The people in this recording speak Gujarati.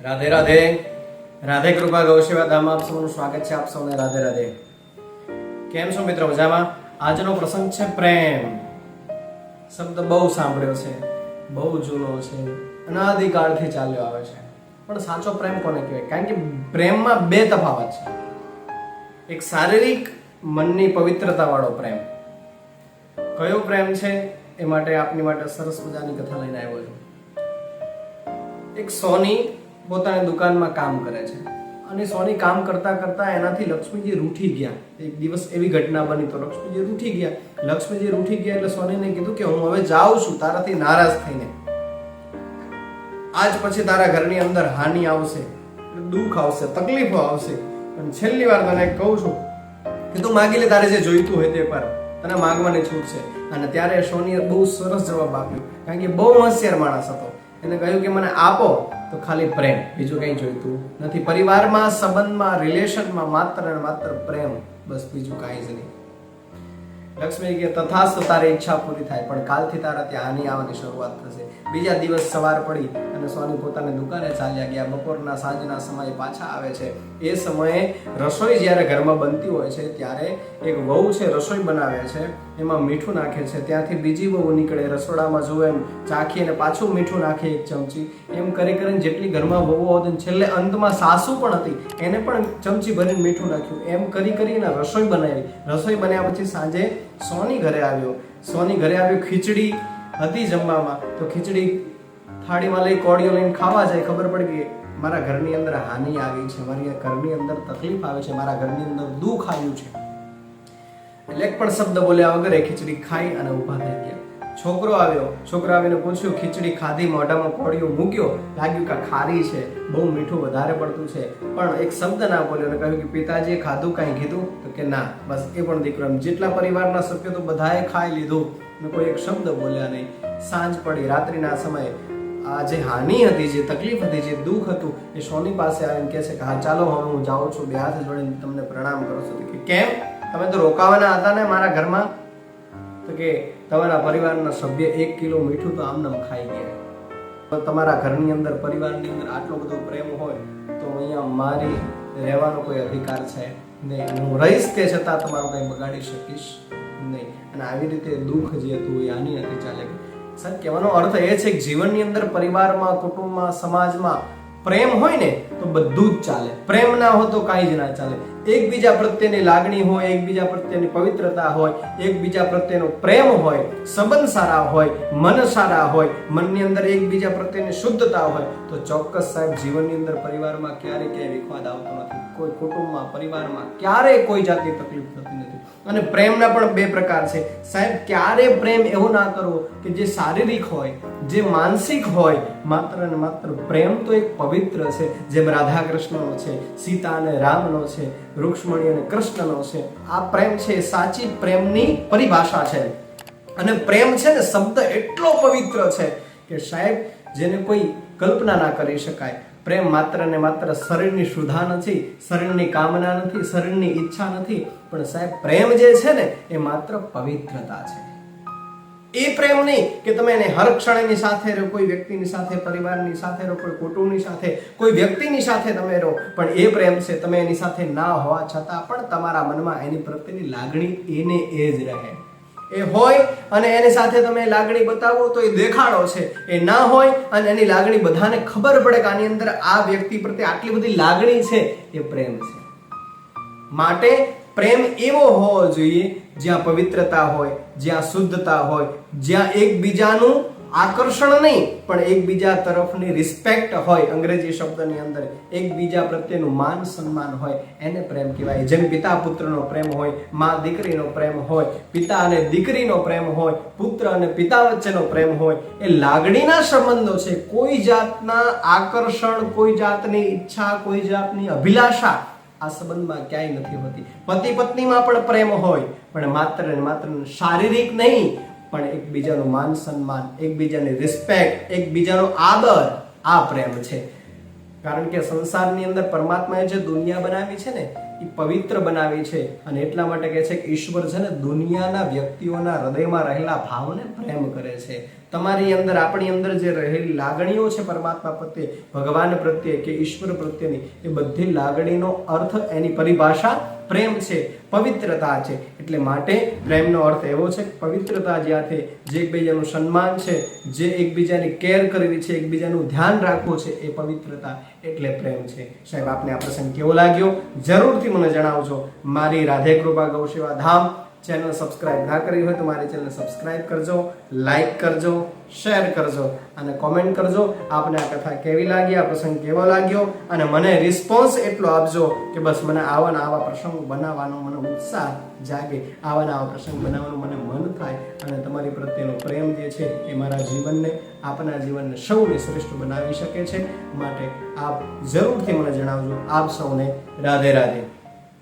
રાધે રાધે. રાધે કૃપા ગૌસેવા ધામ આપ સૌનું સ્વાગત છે આપ સૌને રાધે રાધે. કેમ છો મિત્રો મજામાં? આજનો પ્રસંગ છે પ્રેમ. શબ્દ બહુ સાંભળ્યો છે, બહુ જૂનો છે અનાદિકાળથી ચાલ્યો આવે છે. પણ સાચો પ્રેમ કોને કહેવાય? કારણ કે પ્રેમમાં બે તફાવત છે. એક શારીરિક, મનની પવિત્રતા વાળો પ્રેમ. કયો પ્રેમ છે એ માટે આપની માટે સરસ મજાની કથા લઈને આવ્યો છું. એક સોની પોતાની દુકાનમાં કામ કરે છે. અને સોની કામ કરતા કરતા એનાથી લક્ષ્મીજી રૂઠી ગયા. એક દિવસ એવી ઘટના બની તો લક્ષ્મીજી રૂઠી ગયા. લક્ષ્મીજી રૂઠી ગયા એટલે સોનીને કીધું કે હું હવે જાઉં છું, તારાથી નારાજ થઈને. આજ પછી તારા ઘરની અંદર હાનિ આવશે, દુઃખ આવશે, તકલીફો આવશે. અને છેલ્લી વાર તને કહું છું કે તું માગી લે તારે જે જોઈતું હોય તે પર. તને માગવાની છૂટ છે. અને ત્યારે સોનીએ બહુ સરસ જવાબ આપ્યો. કારણ કે બહુ હોશિયાર માણસ હતો. એને કહ્યું કે મને આપો. તો ખાલી પ્રેમ. બીજું કંઈ જોઈતું નથી. પરિવારમાં, સંબંધમાં રિલેશનમાં માત્ર ને માત્ર પ્રેમ. બસ બીજું કાંઈ જ નહીં. લક્ષ્મી કે તથાસ્ત તારી ઈચ્છા પૂરી થાય, પણ કાલથી તારા ત્યાં આની આવવાની શરૂઆત થશે. બીજા દિવસ સવાર પડી અને સ્વામી પોતાની દુકાને ચાલ્યા ગયા. બપોરના સાંજના સમયે પાછા આવે છે. એ સમયે રસોઈ જ્યારે ઘરમાં બનતી હોય છે, ત્યારે એક વહુ છે, રસોઈ બનાવે છે. એમાં મીઠું નાખે છે. ત્યાંથી બીજી વહુ નીકળે, રસોડામાં જુએ એમ ચાખી અને પાછું મીઠું નાખે એક ચમચી. એમ કરી કરીને જેટલી ઘરમાં વહુઓ હતી છેલ્લે અંતમાં સાસુ પણ હતી. એને પણ ચમચી ભરીને મીઠું નાખ્યું. એમ કરી કરીને રસોઈ બનાવી. રસોઈ બન્યા પછી સાંજે સોની ઘરે આવ્યો. સોની ઘરે આવ્યો ખીચડી હતી જમવામાં. તો ખીચડી થાળીમાં લઈ કોડીઓ લઈને ખાવા જાય. ખબર પડી કે મારા ઘરની અંદર હાનિ આવી છે. મારી ઘરની અંદર તકલીફ આવે છે. મારા ઘરની અંદર દુઃખ આવ્યું છે. એટલે એક પણ શબ્દ બોલ્યા વગર એ ખીચડી ખાઈ અને ઊભા થઈ ગયા. છોકરો આવ્યો. છોકરો આવીને પૂછ્યું, ખીચડી ખાધી, મોઢામાં કોળિયો મૂક્યો? લાગ્યું કે ખારી છે, બહુ મીઠું વધારે પડતું છે. પણ એક શબ્દ ના બોલ્યો અને કહ્યું કે, પિતાજીએ ખાધું, કાંઈ કીધું? તો કે, ના, બસ એ પણ દીકરો જેટલા પરિવારના સભ્યો તો બધાએ ખાઈ લીધું. ને કોઈ એક શબ્દ બોલ્યા નહીં. સાંજ પડી, રાત્રિના સમયે આ જે હાનિ હતી, જે તકલીફ હતી, જે દુઃખ હતું, એ સોની પાસે આવીને કહે છે કે, હા, ચાલો, હવે હું જાઉં છું, બે હાથ જોડીને તમને પ્રણામ કરું છું. કે, કેમ? તમે તો રોકાવાના હતા ને મારા ઘરમાં? તો કે તમારા પરિવારના સભ્ય એક કિલો મીઠું તો આમનામ ખાઈ ગયા. તમારા ઘરની અંદર, પરિવારની અંદર આટલો બધો પ્રેમ હોય, તો અહીંયા મારી રહેવાનો કોઈ અધિકાર છે નહીં. હું રહીશ તે છતાં તમારું કંઈ બગાડી શકીશ નહીં. અને આવી રીતે દુઃખ જે હતું એ આની નથી ચાલે. સર કહેવાનો અર્થ એ છે કે જીવનની અંદર પરિવારમાં, કુટુંબમાં, સમાજમાં પ્રેમ હોય ને, તો બધું જ ચાલે. પ્રેમ ના હોય તો કાંઈ જ ના ચાલે. એકબીજા પ્રત્યેની લાગણી હોય, એકબીજા પ્રત્યેની પવિત્રતા હોય, એકબીજા પ્રત્યેનો પ્રેમ હોય, સંબંધ સારા હોય, મન સારા હોય, મનની અંદર એકબીજા પ્રત્યેની શુદ્ધતા હોય, તો ચોક્કસ સાહેબ જીવનની અંદર પરિવારમાં ક્યારેય ક્યાંય વિખવાદ આવતો નથી. કોઈ કુટુંબમાં, પરિવારમાં ક્યારેય કોઈ જાતની તકલીફ નથી. અને પ્રેમના પણ બે પ્રકાર છે. સાહેબ, ક્યારે પ્રેમ એવો ના કરવો કે જે શારીરિક હોય, જે માનસિક હોય, માત્ર ને માત્ર પ્રેમ તો એક પવિત્ર છે, જેમ રાધા કૃષ્ણનો છે, સીતા અને રામનો છે, રૂક્ષ્મણી અને કૃષ્ણનો છે. આ પ્રેમ છે સાચી પ્રેમની પરિભાષા છે. અને પ્રેમ છે ને શબ્દ એટલો પવિત્ર છે કે સાહેબ, જેને કોઈ કલ્પના ના કરી શકાય પ્રેમ માત્ર ને માત્ર શરીરની સુધા નથી, શરીરની કામના નથી, શરીરની ઈચ્છા નથી, પણ સાહેબ પ્રેમ જે છે ને, એ માત્ર પવિત્રતા છે. એ પ્રેમ નહીં કે તમે એને હર ક્ષણની સાથે રહો, કોઈ વ્યક્તિની સાથે, પરિવારની સાથે રહો, કોઈ કુટુંબની સાથે, કોઈ વ્યક્તિની સાથે તમે રહો, પણ એ પ્રેમ છે, તમે એની સાથે ના હોવા છતાં પણ તમારા મનમાં એની પ્રત્યેની લાગણી એને એ જ રહે. એ હોય અને એની સાથે તમે લાગણી બતાવો તો એ દેખાડો છે. એ ના હોય અને એની લાગણી બધાને ખબર પડે કે આની અંદર આ વ્યક્તિ પ્રત્યે આટલી બધી લાગણી છે. એ પ્રેમ છે. માટે પ્રેમ એવો હોવો જોઈએ જ્યાં પવિત્રતા હોય, જ્યાં શુદ્ધતા હોય, જ્યાં એકબીજાનું આકર્ષણ નહીં, પણ એકબીજા તરફની રિસ્પેક્ટ હોય, અંગ્રેજી શબ્દની અંદર એકબીજા પ્રત્યેનું માન સન્માન હોય, એને પ્રેમ કહેવાય. જેમ પિતા પુત્રનો પ્રેમ હોય, મા દીકરીનો પ્રેમ હોય, પિતા અને દીકરીનો પ્રેમ હોય, પુત્ર અને પિતા વચ્ચેનો પ્રેમ હોય, એ લાગણીના સંબંધો છે. કોઈ જાતના આકર્ષણ, કોઈ જાતની ઈચ્છા, કોઈ જાતની અભિલાષા આ સંબંધમાં ક્યાંય નથી હોતી. પતિ પત્નીમાં પણ પ્રેમ હોય, પણ માત્ર ને માત્ર શારીરિક નહીં પણ એકબીજાનું માન સન્માન, એકબીજાની રિસ્પેક્ટ એકબીજાનો આદર આ પ્રેમ છે. કારણ કે સંસારની અંદર પરમાત્માએ જે દુનિયા બનાવી છે ને, એ પવિત્ર બનાવી છે અને એટલા માટે કહે છે કે ઈશ્વર છે ને દુનિયાના વ્યક્તિઓના હૃદયમાં રહેલા ભાવને પ્રેમ કરે છે. તમારી અંદર, આપણી અંદર જે રહેલી લાગણીઓ છે પરમાત્મા પ્રત્યે, ભગવાન પ્રત્યે કે ઈશ્વર પ્રત્યેની, એ બધી લાગણીનો અર્થ એની પરિભાષા પ્રેમ છે, પવિત્રતા છે. એટલે માટે પ્રેમનો અર્થ એવો છે પવિત્રતા જ્યાંથી જે એકબીજાનું સન્માન છે, જે એકબીજાની કેર કરવી છે, એકબીજાનું ધ્યાન રાખવું છે, એ પવિત્રતા એટલે પ્રેમ છે. સાહેબ, આપને આ પ્રસંગ કેવો લાગ્યો? જરૂરથી મને જણાવજો. મારી રાધે કૃપા ગૌસેવા ધામ ચેનલ સબસ્ક્રાઇબ ના કરી હોય તો મારી ચેનલ સબસ્ક્રાઇબ કરજો લાઈક કરજો, શેર કરજો અને કોમેન્ટ કરજો. આપને આ કથા કેવી લાગી, આ પ્રસંગ કેવો લાગ્યો અને મને રિસ્પોન્સ એટલો આપજો કે બસ મને આવા ને આવા પ્રસંગ બનાવવાનો મને ઉત્સાહ જાગે. આવા ને આવા પ્રસંગ બનાવવાનું મને મન થાય અને તમારી પ્રત્યેનો પ્રેમ જે છે એ મારા જીવનને, આપના જીવનને સૌને શ્રેષ્ઠ બનાવી શકે છે. માટે આપ જરૂરથી મને જણાવજો. આપ સૌને રાધે રાધે.